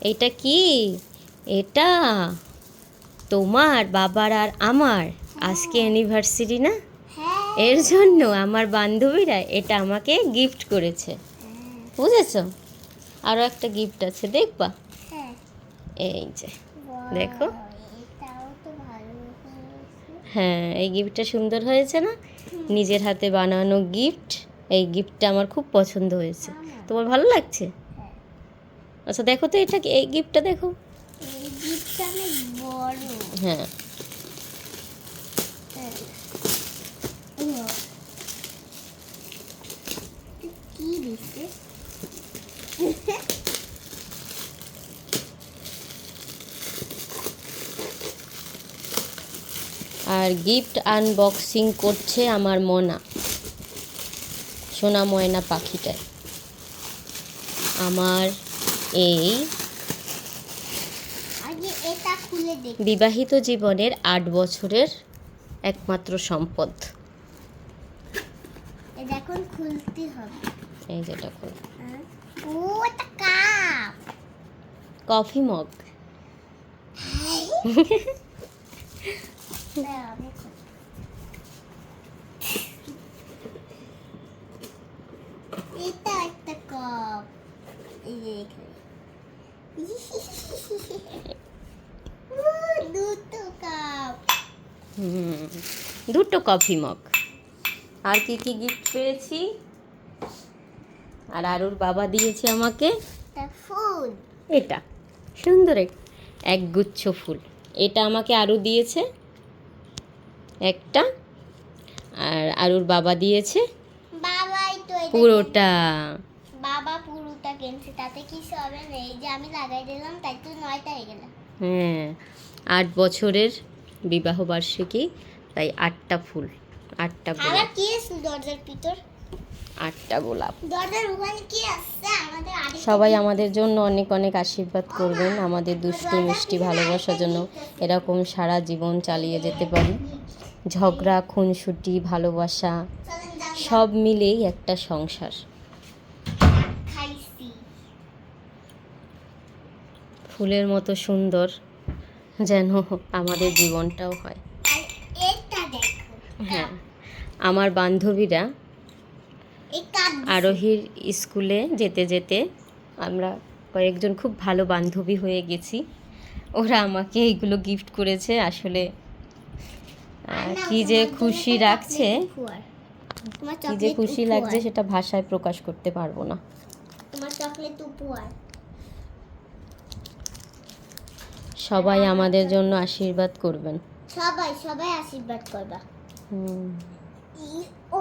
এটা কি? এটা তোমার বাবার আর আমার। আজকে অ্যানিভার্সারি না? হ্যাঁ। এর জন্য আমার বান্ধবীরা এটা আমাকে গিফট করেছে। বুঝেছ? আরও একটা গিফট আছে দেখবা? হ্যাঁ। এই যে দেখো। হ্যাঁ এই গিফটটা সুন্দর হয়েছে না? নিজের হাতে বানানো গিফট এই গিফটটা আমার খুব পছন্দ হয়েছে। তোমার ভালো লাগছে? হ্যাঁ। আচ্ছা দেখো তো এটা এই গিফটটা দেখো। হ্যাঁ। আর গিফট আনবক্সিং করছে আমার মনা। সোনা ময়না পাখিটায় আমার এই বিবাহিত জীবনের আট বছরের একমাত্র সম্পদ। এখন খুলতে হবে। এই যেটা করে হ্যাঁ। Coffee mug. খুলি। এটা একটা কাপ। এই যে এখানে দুটো কাপ দুটো কফি মগ আর কি কি গিফট পেয়েছি? আর আরুর বাবা দিয়েছে আমাকে। ফুল। এটা। সুন্দর এক একগুচ্ছ ফুল। এটা আমাকে আরু দিয়েছে। একটা। আর আরুর বাবা দিয়েছে। বাবাই তো এটা পুরোটা। বাবা পুরোটা কিনছে তাতে কিছু হবে না এই যে আমি লাগাই দিলাম তাই তো নয়টা হয়ে গেল। হ্যাঁ আট বছরের বিবাহ বার্ষিকী তাই আটটা ফুল আটটা গোলাপ। কি আছে দরজার ভিতর? আটটা গোলাপ। দরজার ওখানে কি আছে? আমাদের সবাই আমাদের জন্য অনেক অনেক আশীর্বাদ করবেন আমাদের দুষ্টু মিষ্টি ভালোবাসার জন্য এরকম সারা জীবন চালিয়ে যেতে পারি। ঝগড়া খুনসুটি ভালোবাসা সব মিলেই একটা সংসার। ফুলের মতো সুন্দর যেন আমাদের জীবনটাও হয়। হ্যাঁ আমার বান্ধবীরা আরোহীর স্কুলে যেতে যেতে আমরা কয়েকজন খুব ভালো বান্ধবী হয়ে গেছি। ওরা আমাকে এইগুলো গিফট করেছে। আসলে কি যে খুশি রাখছে কি যে খুশি লাগছে সেটা ভাষায় প্রকাশ করতে পারব না। চকলেট উপহার। সবাই আমাদের জন্য আশীর্বাদ করবেন। সবাই সবাই আশীর্বাদ করবা। হুম। ও